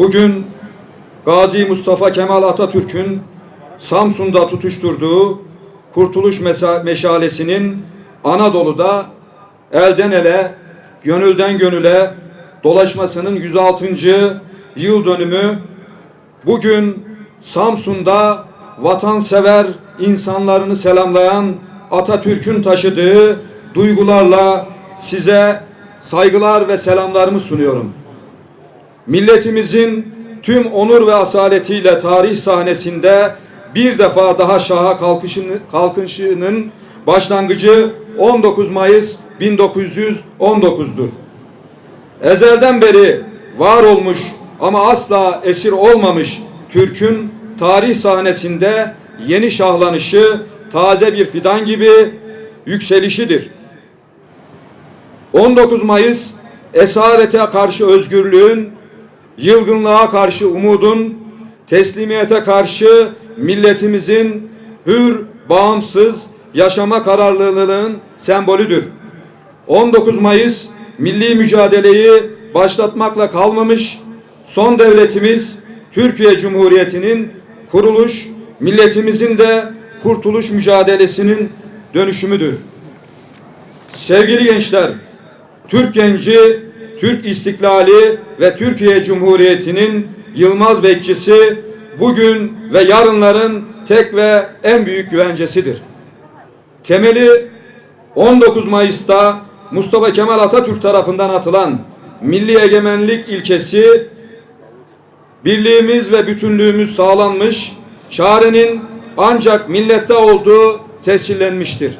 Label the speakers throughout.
Speaker 1: Bugün Gazi Mustafa Kemal Atatürk'ün Samsun'da tutuşturduğu Kurtuluş Meşalesi'nin Anadolu'da elden ele, gönülden gönüle dolaşmasının 106. yıl dönümü bugün Samsun'da vatansever insanlarını selamlayan Atatürk'ün taşıdığı duygularla size saygılar ve selamlarımı sunuyorum. Milletimizin tüm onur ve asaletiyle tarih sahnesinde bir defa daha şaha kalkışını, kalkışının başlangıcı 19 Mayıs 1919'dur. Ezelden beri var olmuş ama asla esir olmamış Türk'ün tarih sahnesinde yeni şahlanışı taze bir fidan gibi yükselişidir. 19 Mayıs esarete karşı özgürlüğün, yılgınlığa karşı umudun, teslimiyete karşı milletimizin hür, bağımsız yaşama kararlılığının sembolüdür. 19 Mayıs milli mücadeleyi başlatmakla kalmamış, son devletimiz Türkiye Cumhuriyeti'nin kuruluş, milletimizin de kurtuluş mücadelesinin dönüşümüdür. Sevgili gençler, Türk genci, Türk istiklali ve Türkiye Cumhuriyeti'nin yılmaz bekçisi bugün ve yarınların tek ve en büyük güvencesidir. Temeli 19 Mayıs'ta Mustafa Kemal Atatürk tarafından atılan milli egemenlik ilkesi birliğimiz ve bütünlüğümüz sağlanmış, çarenin ancak millette olduğu tescillenmiştir.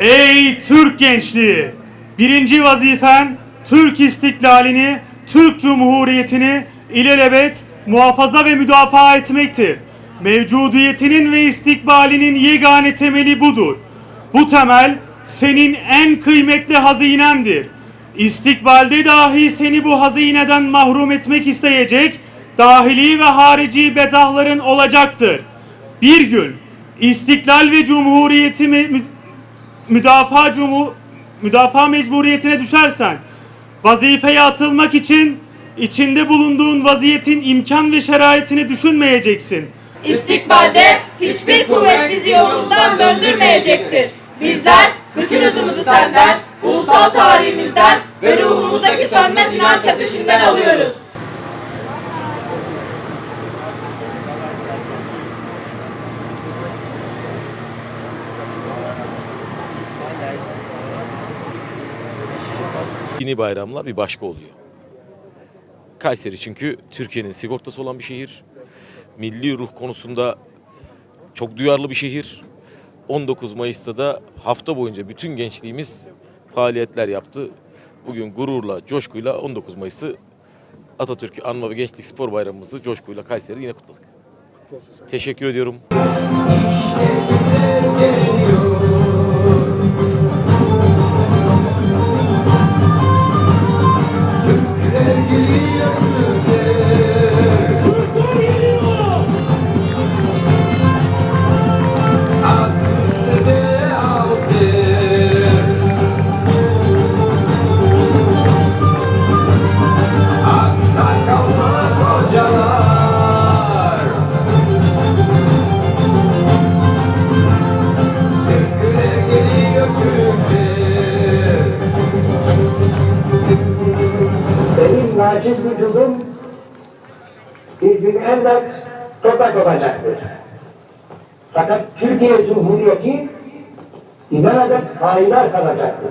Speaker 2: Ey Türk gençliği! Birinci vazifen Türk istiklalini, Türk Cumhuriyeti'ni ilelebet muhafaza ve müdafaa etmektir. Mevcudiyetinin ve istikbalinin yegane temeli budur. Bu temel senin en kıymetli hazinendir. İstikbalde dahi seni bu hazineden mahrum etmek isteyecek dahili ve harici bedahların olacaktır. Bir gün istiklal ve cumhuriyeti mü- mü- müdafaa cumu müdafaa mecburiyetine düşersen vazifeye atılmak için içinde bulunduğun vaziyetin imkan ve şeraitini düşünmeyeceksin.
Speaker 3: İstikbalde hiçbir kuvvet bizi yolumuzdan döndürmeyecektir. Bizler bütün hızımızı senden, ulusal tarihimizden ve ruhumuzdaki sönmez inanç ateşinden alıyoruz.
Speaker 4: Dini bayramlar bir başka oluyor. Kayseri çünkü Türkiye'nin sigortası olan bir şehir. Milli ruh konusunda çok duyarlı bir şehir. 19 Mayıs'ta da hafta boyunca bütün gençliğimiz faaliyetler yaptı. Bugün gururla, coşkuyla 19 Mayıs'ı Atatürk'ü anma ve gençlik spor bayramımızı coşkuyla Kayseri'de yine kutladık. Teşekkür ediyorum.
Speaker 5: Aksakallı
Speaker 6: benim naciz vücudum bir gün elbet toprak olacaktır. Fakat Türkiye Cumhuriyeti inanabet hainler kalacaktır.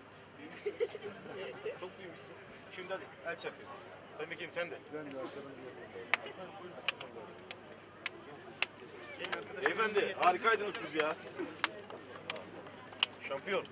Speaker 7: Çok büyümüşsün. Şimdi hadi el çakıyor. Sayın Vekilim sen de. Beyefendi harikaydınız siz ya. Şampiyon.